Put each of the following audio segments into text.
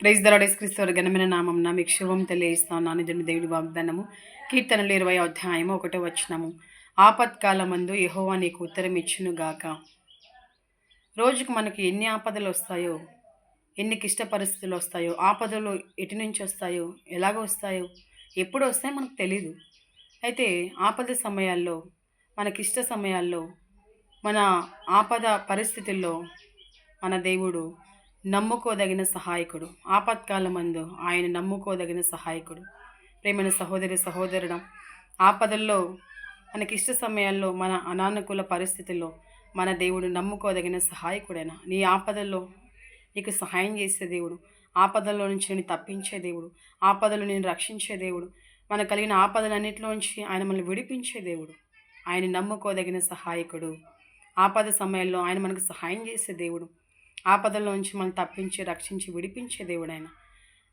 క్రైస్ దరాడేస్ క్రీస్తు ఘనమైన నామం మీకు శుభం తెలియజేస్తాను నానిదుని దేవుడి వాగ్దానము కీర్తనలు ఇరవై అధ్యాయము ఒకటో వచనము. ఆపత్కాలమందు యహోవా నీకు ఉత్తరం ఇచ్చును గాక రోజుకు మనకు ఎన్ని ఆపదలు వస్తాయో ఎన్ని క్లిష్ట పరిస్థితులు వస్తాయో ఆపదలు ఎటు నుంచి వస్తాయో ఎలాగ వస్తాయో ఎప్పుడు వస్తాయో మనకు తెలీదు. అయితే ఆపద సమయాల్లో మన క్లిష్ట సమయాల్లో మన ఆపద పరిస్థితుల్లో మన దేవుడు నమ్ముకోదగిన సహాయకుడు. ఆపత్కాలమందు ఆయన నమ్ముకోదగిన సహాయకుడు. ప్రేమైన సహోదరి సహోదరుడం ఆపదల్లో మనకి ఇష్ట సమయాల్లో మన అనానుకూల పరిస్థితుల్లో మన దేవుడు నమ్ముకోదగిన సహాయకుడైన నీ ఆపదల్లో నీకు సహాయం చేసే దేవుడు ఆపదల్లో నుంచి నేను తప్పించే దేవుడు ఆపదలు నేను రక్షించే దేవుడు మన కలిగిన ఆపదలన్నింటిలోంచి ఆయన మనల్ని విడిపించే దేవుడు ఆయన నమ్ముకోదగిన సహాయకుడు. ఆపద సమయంలో ఆయన మనకు సహాయం చేసే దేవుడు ఆపదల్లోంచి మనం తప్పించి రక్షించి విడిపించే దేవుడైన.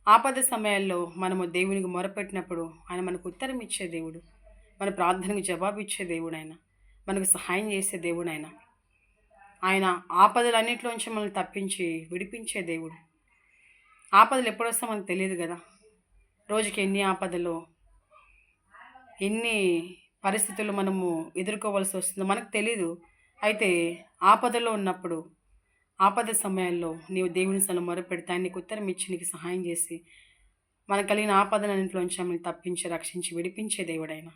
ఆపద సమయాల్లో మనము దేవునికి మొరపెట్టినప్పుడు ఆయన మనకు ఉత్తరం ఇచ్చే దేవుడు. మన ప్రార్థనకు జవాబు ఇచ్చే దేవుడైన. మనకు సహాయం చేసే దేవుడైన. ఆయన ఆపదలన్నింటిలోంచి మనల్ని తప్పించి విడిపించే దేవుడు. ఆపదలు ఎప్పుడొస్తా మనకు తెలియదు కదా. రోజుకి ఎన్ని ఆపదలు ఎన్ని పరిస్థితులు మనము ఎదుర్కోవాల్సి వస్తుందో మనకు తెలీదు. అయితే ఆపదలో ఉన్నప్పుడు ఆపద సమయాల్లో నీవు దేవుని సలు మొరపెడితే ఆయన నీకు ఉత్తరం ఇచ్చి నీకు సహాయం చేసి మనకు కలిగిన ఆపదలన్నింటిలోంచి ఆమెను తప్పించి రక్షించి విడిపించే దేవుడైన.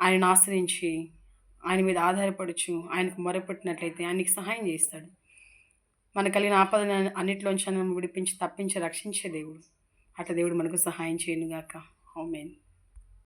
ఆయనను ఆశ్రయించి ఆయన మీద ఆధారపడుచు ఆయనకు మొరపెట్టినట్లయితే ఆయనకి సహాయం చేస్తాడు. మన కలిగిన ఆపదలు అన్నింటిలోంచి మనం విడిపించి తప్పించి రక్షించే దేవుడు. అట్లా దేవుడు మనకు సహాయం చేయనుగాక. అవుమేన్